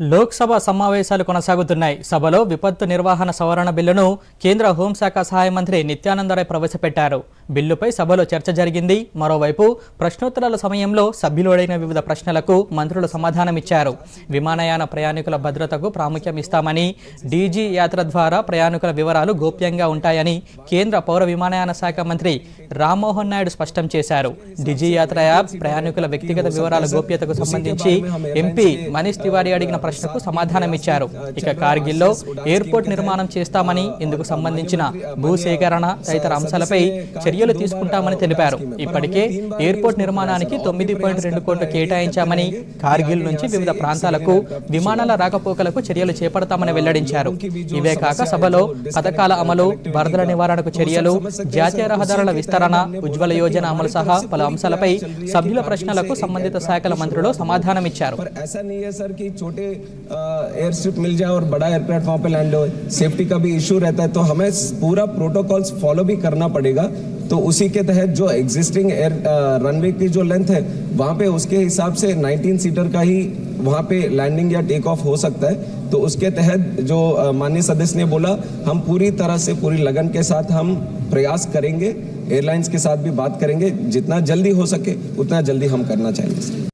లోక్సభ సమావేశాలు కొనసాగుతున్నాయి. సభలో విపత్తు నిర్వహణ సవరణ బిల్లును కేంద్ర హోంశాఖ సహాయ మంత్రి నిత్యానందరాయ్ ప్రవేశపెట్టారు. బిల్లుపై సభలో చర్చ జరిగింది. మరోవైపు ప్రశ్నోత్తరాల సమయంలో సభ్యులోడైన వివిధ ప్రశ్నలకు మంత్రులు సమాధానమిచ్చారు. విమానయాన ప్రయాణికుల భద్రతకు ప్రాముఖ్యం ఇస్తామని డీజీ యాత్ర ద్వారా ప్రయాణికుల వివరాలు గోప్యంగా ఉంటాయని కేంద్ర పౌర విమానయాన శాఖ మంత్రి రామ్మోహన్ నాయుడు స్పష్టం చేశారు. డిజీ యాత్ర యాప్ ప్రయాణికుల వ్యక్తిగత వివరాల గోప్యతకు సంబంధించి ఎంపీ మనీష్ తివారీ అడిగిన ప్రశ్నకు సమాధానమిచ్చారు. ఇక కార్గిల్లో ఎయిర్పోర్ట్ నిర్మాణం చేస్తామని ఇందుకు సంబంధించిన భూసేకరణ తదితర అంశాలపై చర్యలు తీసుకుంటామని తెలిపారు ఇప్పటికే ఎయిర్పోర్ట్ నిర్మాణానికి తొమ్మిది పాయింట్ రెండు కోట్లు కేటాయించామని కార్గిల్ నుంచి వివిధ ప్రాంతాలకు విమానాల రాకపోకలకు చర్యలు చేపడతామని వెల్లడించారు ఇవే కాక సభలో పథకాల అమలు వరదల నివారణకు చర్యలు జాతీయ రహదారుల విస్తరణ ఉజ్వల యోజన అమలు సహా పలు అంశాలపై సభ్యుల ప్రశ్నలకు సంబంధిత శాఖల మంత్రులు సమాధానమిచ్చారు पर ऐसा नहीं है सर कि छोटे एयर स्ट्रिप मिल जाए और बड़ा एयरक्राफ्ट वहां पे लैंड हो सेफ्टी का भी इशू रहता है तो हमें पूरा प्रोटोकॉल्स फॉलो भी करना पड़ेगा तो उसी के तहत जो एग्जिस्टिंग एयर रनवे की जो लेंथ है, वहाँ पे उसके हिसाब से 19 सीटर का ही वहाँ पे लैंडिंग या टेक ऑफ़ हो सकता है। तो उसके तहत जो माननीय सदस्य ने बोला, हम पूरी तरह से पूरी लगन के साथ हम प्रयास करेंगे एयरलाइंस के साथ भी बात करेंगे, जितना जल्दी हो सके, उतना जल्दी हम करना चाहेंगे।